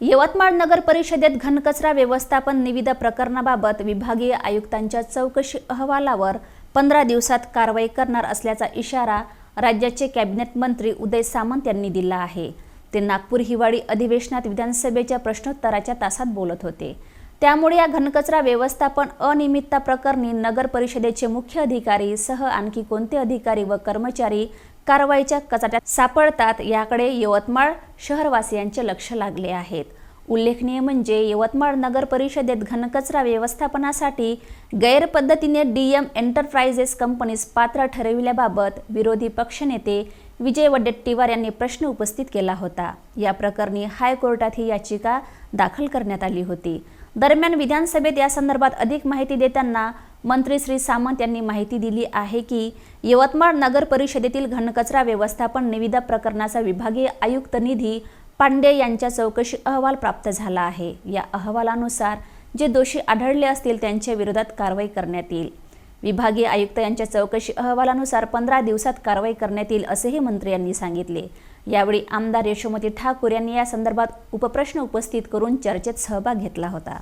यवतमाळ नगर परिषदेत घनकचरा व्यवस्थापन निविदा प्रकरणाबाबत विभागीय आयुक्तांच्या चौकशी अहवालावर पंधरा दिवसात कारवाई करणार असल्याचा इशारा राज्याचे कॅबिनेट मंत्री उदय सामंत यांनी दिला आहे. ते नागपूर हिवाळी अधिवेशनात विधानसभेच्या प्रश्नोत्तराच्या तासात बोलत होते. त्यामुळे या घनकचरा व्यवस्थापन अनियमितता प्रकरणी नगर परिषदेचे मुख्य अधिकारी सह आणखी कोणते अधिकारी व कर्मचारी कारवाईच्या कचाट्यात सापडतात याकडे यवतमाळ शहरवासियांचे लक्ष लागले आहेत. उल्लेखनीय म्हणजे यवतमाळ नगर परिषदेत घनकचरा व्यवस्थापनासाठी गैरपद्धतीने डी एम एंटरप्राइजेस कंपनीस पात्र ठरविल्याबाबत विरोधी पक्षनेते विजय वडेट्टीवार यांनी प्रश्न उपस्थित केला होता. या प्रकरणी हायकोर्टात ही याचिका दाखल करण्यात आली होती. दरम्यान विधानसभेत या संदर्भात अधिक माहिती देताना मंत्री श्री सामंत यांनी माहिती दिली आहे की यवतमाळ नगर परिषदेतील घनकचरा व्यवस्थापन निविदा प्रकरणाचा विभागीय आयुक्त निधी पांडे यांच्या चौकशी अहवाल प्राप्त झाला आहे. या अहवालानुसार जे दोषी आढळले असतील त्यांच्या विरोधात कारवाई करण्यात येईल. विभागीय आयुक्त यांच्या चौकशी अहवालानुसार पंधरा दिवसात कारवाई करण्यात येईल असेही मंत्री यांनी सांगितले. यावेळी आमदार यशोमती ठाकूर यांनी या संदर्भात उपप्रश्न उपस्थित करून चर्चेत सहभाग घेतला होता.